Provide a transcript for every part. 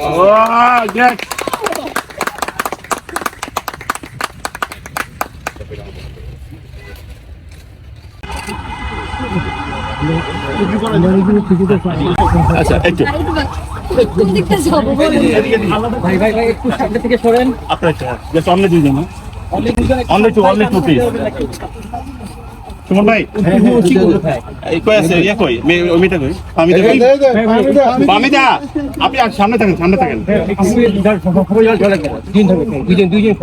Oh, yes. আচ্ছা একটু? ভাই ভাই ভাই একটু সামনে থেকে সরেন আপনার জাস্ট অনলি দুইজন only two only two please Suman ভাই? কই আছে? ইয়া কই? মে ওই কই? আমি দা আপনি আর সামনে থাকেন সামনে থাকেন। দুইজন দুইজন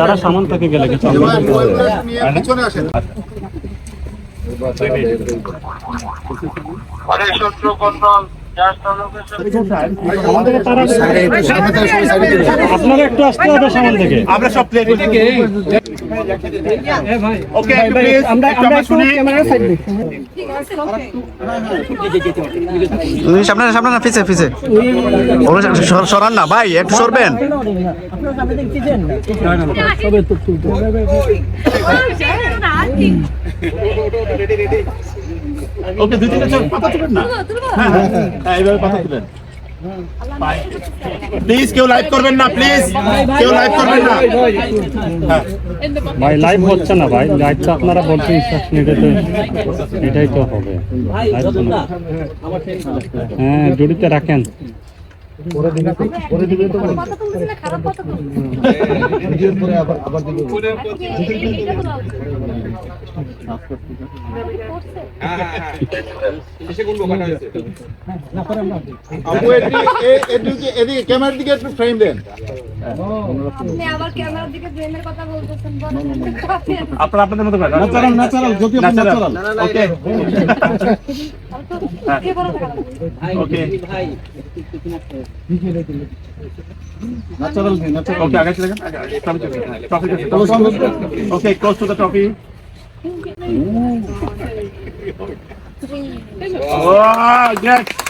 তারা সামান থেকে গেলে গেছে পিছনে আসেন। আপনারা একটু আসতে হবে সামান থেকে আমরা সব প্লেট ওকে আমরা আমরা শুনি সামনে সামনে না পিছে সরান না ভাই একটু সরবেন ওকে দুই তিনটা পাতা তুলেন না। হ্যাঁ হ্যাঁ হ্যাঁ, এইভাবে পাতা তুলেন। প্লিজ কেউ লাইভ করবেন না প্লিজ কেউ লাইভ করবেন না। হ্যাঁ। ভাই লাইভ হচ্ছে না ভাই। লাইভ তো আপনারা বলছেন এটা তো এটাই তো হবে। হ্যাঁ জড়িতে রাখেন। কথা তুলতেছি না খারাপ কথা তুলতেছি আপু এদিকে এ- এদিকে এদিকে ক্যামেরার দিকে একটু ফ্রেম দেন। আপনি ক্যামেরার দিকে কথা বলতেছেন বলেন আপনারা আপনাদের মতো করেন। ন্যাচারাল ন্যাচারাল যদি natural okay okay natural natural okay আগে চলে যান okay close to the trophy Oh, yes.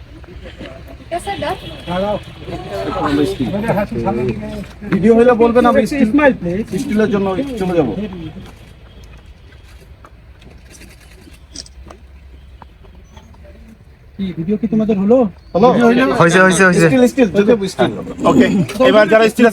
Video হলে বলবেন আমি স্মাইল স্টিলের জন্য চলে যাব। ভিডিও কি তোমাদের হলো? হলো হয়েছে হয়েছে হয়েছে। স্টিল স্টিল যদি স্টিল ওকে এবার যারা স্টিল